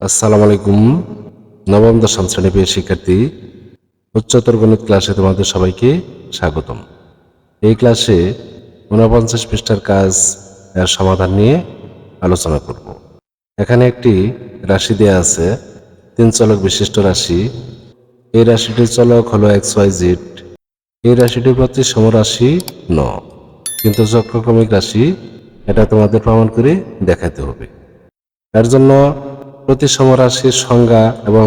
আসসালামু আলাইকুম। নবম, দশম শ্রেণি প্রিয় শিক্ষার্থী, উচ্চতর গণিত ক্লাসে তোমাদের সবাইকে স্বাগতম। এই ক্লাসে ঊনপঞ্চাশ পৃষ্ঠার কাজ এর সমাধান নিয়ে আলোচনা করব। এখানে একটি রাশি দেয়া আছে, তিন চলক বিশিষ্ট রাশি। এই রাশিটির চলক হলো এক্স ওয়াই জেড। এই রাশিটির প্রতি সমরাশি ন। কিন্তু চক্রক্রমিক রাশি, এটা তোমাদের প্রমাণ করে দেখাতে হবে। এর জন্য প্রতি সমরাশির সংজ্ঞা এবং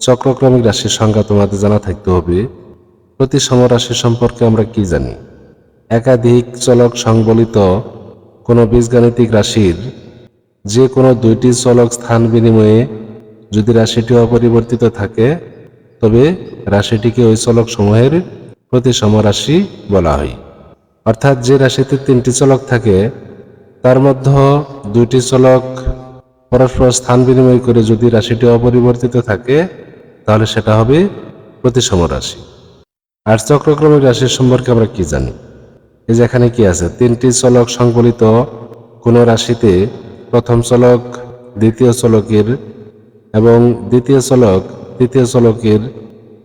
চক্রক্রমিক রাশির সংজ্ঞা তোমাদের জানা থাকতে হবে। প্রতি সমরাশি সম্পর্কে আমরা কি জানি? একাধিক চলক সংবলিত কোনো বীজগাণিতিক রাশির যে কোনো দুইটি চলক স্থান বিনিময়ে যদি রাশিটি অপরিবর্তিত থাকে, তবে রাশিটিকে ওই চলক সমূহের প্রতি সমরাশি বলা হয়। অর্থাৎ যে রাশিতে তিনটি চলক থাকে, তার মধ্যে দুইটি চলক পরস্পর স্থান বিনিময় করে যদি রাশিটি অপরিবর্তিত থাকে, তাহলে সেটা হবে প্রতিসম রাশি। আর চক্রক্রমিক রাশির সম্পর্কে আমরা কি জানি? এই যে এখানে কি আছে? তিনটি চলক সংবলিত কোন রাশিতে প্রথম চলক, দ্বিতীয় চলকের এবং দ্বিতীয় চলক, তৃতীয় চলকের,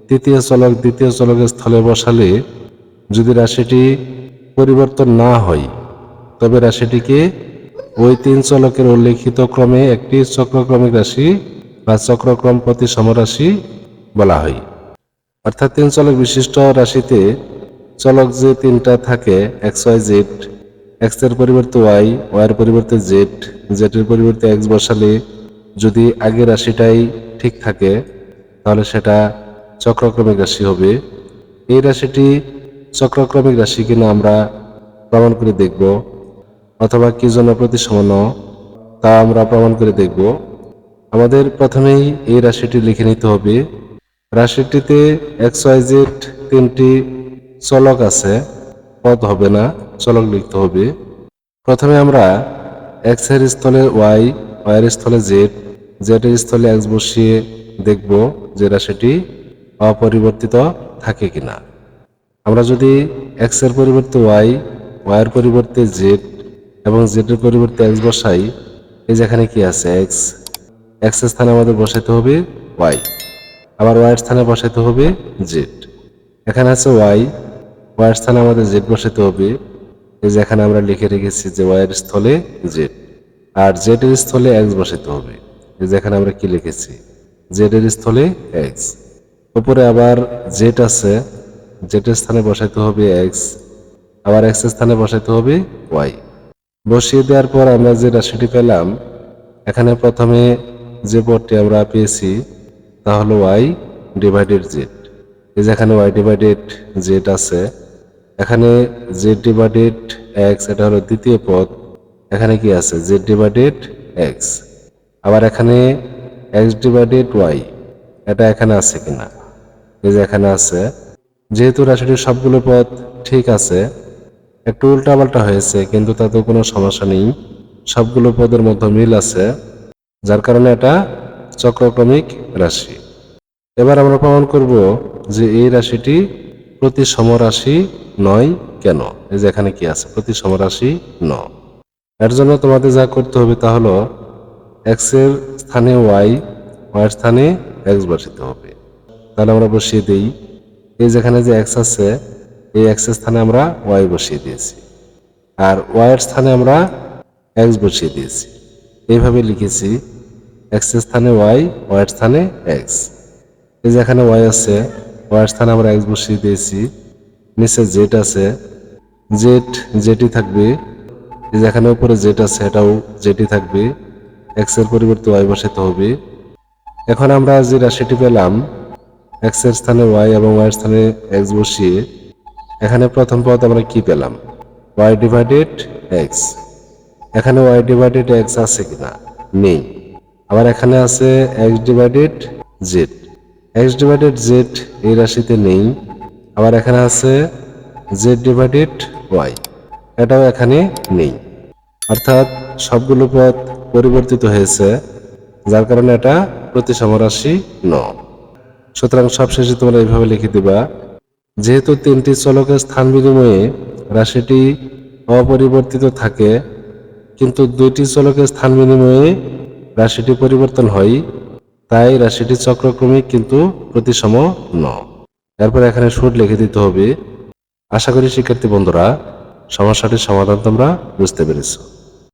তৃতীয় চলক, দ্বিতীয় চলকের স্থলে বসালে যদি রাশিটি পরিবর্তন না হয়, তবে রাশিটিকে ওই তিন চলকের উল্লেখিত ক্রমে একটি চক্রক্রমিক রাশি বা চক্রক্রম প্রতি সমরাশি বলা হয়। অর্থাৎ তিন চলক বিশিষ্ট রাশিতে চলক যে তিনটা থাকে এক্স ওয়াই জেড এক্সের পরিবর্তে ওয়াই ওয়াই এর পরিবর্তে জেড এর পরিবর্তে এক্স বসালে যদি আগের রাশিটাই ঠিক থাকে, তাহলে সেটা চক্রক্রমিক রাশি হবে। এই রাশিটি চক্রক্রমিক রাশি কিনা আমরা প্রমাণ করে দেখব। অথবা কি জন্য প্রতিসমান তা আমরা প্রমাণ করে দেখব। আমাদের প্রথমেই এই রাশিটি লিখে নিতে হবে। রাশিটিতে এক্স ওয়াই জেড তিনটি চলক আছে, পদ হবে না, চলক লিখতে হবে। প্রথমে আমরা এক্সের স্থলে ওয়াই ওয়াই এর স্থলে জেড জেড এর স্থলে এক্স বসিয়ে দেখব যে রাশিটি অপরিবর্তিত থাকে কিনা। আমরা যদি এক্সের পরিবর্তে ওয়াই ওয়াই এর পরিবর্তে জেড এবং জেড এর পরিবর্তে এক্স বসাই, এই যেখানে কি আছে? এক্স এক্স স্থানে আমাদের বসাইতে হবে ওয়াই আবার ওয়াই এর স্থানে বসাইতে হবে জেড এখানে আছে ওয়াই ওয়াই স্থানে আমাদের জেড বসাইতে হবে, এই যে এখানে আমরা লিখে রেখেছি যে ওয়াই এর স্থলে জেড আর জেড এর স্থলে এক্স বসাইতে হবে, এই যে এখানে আমরা কি লিখেছি? জেড এর স্থলে এক্স উপরে আবার জেড আছে জেড এর স্থানে বসাইতে হবে এক্স আবার এক্সের স্থানে বসাইতে হবে ওয়াই বসিয়ে দেওয়ার পর আমরা যে রাশিটি পেলাম, এখানে প্রথমে যে পদটি আমরা পেয়েছি, তা হলো ওয়াই ডিভাইডেড জেড এই যে এখানে ওয়াই ডিভাইডেড জেড আছে, এখানে জেড ডিভাইডেড এক্স এটা হলো দ্বিতীয় পদ। এখানে কি আছে? জেড ডিভাইডেড এক্স আবার এখানে এক্স ডিভাইডেড ওয়াই এটা এখানে আছে কিনা? এই যে এখানে আছে, যেহেতু রাশিটির সবগুলো পদ ঠিক আছে একটু উল্টাপাল্টা হয়েছে, কিন্তু তাতে কোনো সমস্যা নেই। সবগুলো পদের মধ্যে মিল আছে, যার কারণে এটা চক্রক্রমিক রাশি। এবার আমরা প্রমাণ করব যে এই রাশিটি প্রতি সমরাশি নয় কেন? এই যে এখানে কি আছে? প্রতি সমরাশি ন এর জন্য তোমাদের যা করতে হবে তা হলো এক্সের স্থানে ওয়াই ওয়াই স্থানে এক্স বসাতে হবে। তাহলে আমরা বসিয়ে দিই। এই যেখানে যে এক্স আছে এই এক্সের স্থানে আমরা ওয়াই বসিয়ে দিয়েছি। আর ওয়াই এর স্থানে আমরা এক্স বসিয়ে দিয়েছি। এইভাবে লিখেছি এক্সের স্থানে ওয়াই ওয়াই এর স্থানে এক্স এই যে এখানে ওয়াই আছে ওয়াই এর স্থানে আমরা এক্স বসিয়ে দিয়েছি। নিচে জেড আছে জেড জেটি থাকবে। এই যে এখানে উপরে জেড আছে, এটাও জেটি থাকবে। এক্সের পরিবর্তে ওয়াই বসাতে হবে। এখন আমরা যে রাশিটি পেলাম এক্সের স্থানে ওয়াই এবং ওয়াই এর স্থানে এক্স বসিয়ে এখানে প্রথম পদ আমরা কি পেলাম? ওয়াই ডিভাইডেড এক্স এখানে ওয়াই ডিভাইডেড এক্স আছে কিনা? নেই। আবার এখানে আছে X divided Z X divided Z এই রাশিতে নেই। আবার এখানে আছে জেড ডিভাইডেড ওয়াই এটাও এখানে নেই। অর্থাৎ সবগুলো পদ পরিবর্তিত হয়েছে, যার কারণে এটা প্রতিসম রাশি ন সুতরাং সবশেষে তোমরা এইভাবে লিখে দিবা যেহেতু তিনটি চলকের স্থান বিনিময়ে রাশিটি অপরিবর্তিত থাকে, কিন্তু দুইটি চলকের স্থান বিনিময়ে রাশিটি পরিবর্তন হয়, তাই রাশিটি চক্রক্রমিক কিন্তু প্রতিসম ন। এরপর এখানে সুর লিখে দিতে হবে। আশা করি শিক্ষার্থী বন্ধুরা, সমস্যাটির সমাধান তোমরা বুঝতে পেরেছ।